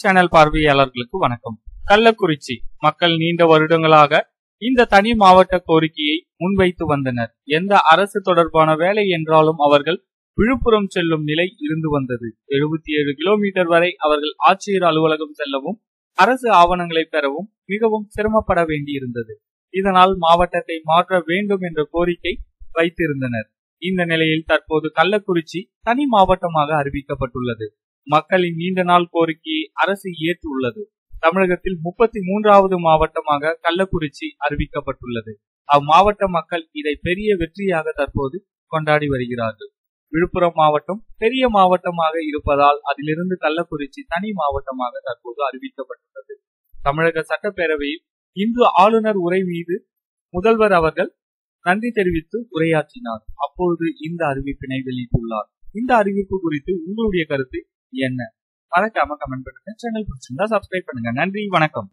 Channel பார்வையாளர்களுக்கு வணக்கம். கள்ளக்குறிச்சி மக்கள் நீண்ட வருடங்களாக இந்த தனி மாவட்ட கோரிக்கையை முன்வைத்து வந்தனர். எந்த அரசு தொடர்பான வேலை என்றாலும் அவர்கள் விழுப்புரம் செல்லும் நிலை இருந்து வந்தது. எழுபத்தி ஏழு கிலோமீட்டர் வரை அவர்கள் ஆட்சியர் அலுவலகம் செல்லவும் அரசு ஆவணங்களை பெறவும் மிகவும் சிரமப்பட வேண்டியிருந்தது. இதனால் மாவட்டத்தை மாற்ற வேண்டும் என்ற கோரிக்கை வைத்திருந்தனர். இந்த நிலையில் தற்போது கள்ளக்குறிச்சி தனி மாவட்டமாக அறிவிக்கப்பட்டுள்ளது. மக்களின் நீண்ட நாள் கோரிக்கையை அரசு ஏற்றுள்ளது. தமிழகத்தில் முப்பத்தி மூன்றாவது மாவட்டமாக கள்ளக்குறிச்சி அறிவிக்கப்பட்டுள்ளது. அம்மாவட்ட மக்கள் இதை பெரிய வெற்றியாக தற்போது கொண்டாடி வருகிறார்கள். விழுப்புரம் மாவட்டம் பெரிய மாவட்டமாக இருப்பதால் அதிலிருந்து கள்ளக்குறிச்சி தனி மாவட்டமாக தற்போது அறிவிக்கப்பட்டுள்ளது. தமிழக சட்டப்பேரவையில் இன்று ஆளுநர் உரை மீது முதல்வர் அவர்கள் நன்றி தெரிவித்து உரையாற்றினார். அப்போது இந்த அறிவிப்பினை வெளியிட்டுள்ளார். இந்த அறிவிப்பு குறித்து உங்களுடைய கருத்து என்ன? மறக்காம கமெண்ட் பண்ணுங்க. சேனல் பிடிச்சிருந்தா சப்ஸ்கிரைப் பண்ணுங்க. நன்றி வணக்கம்.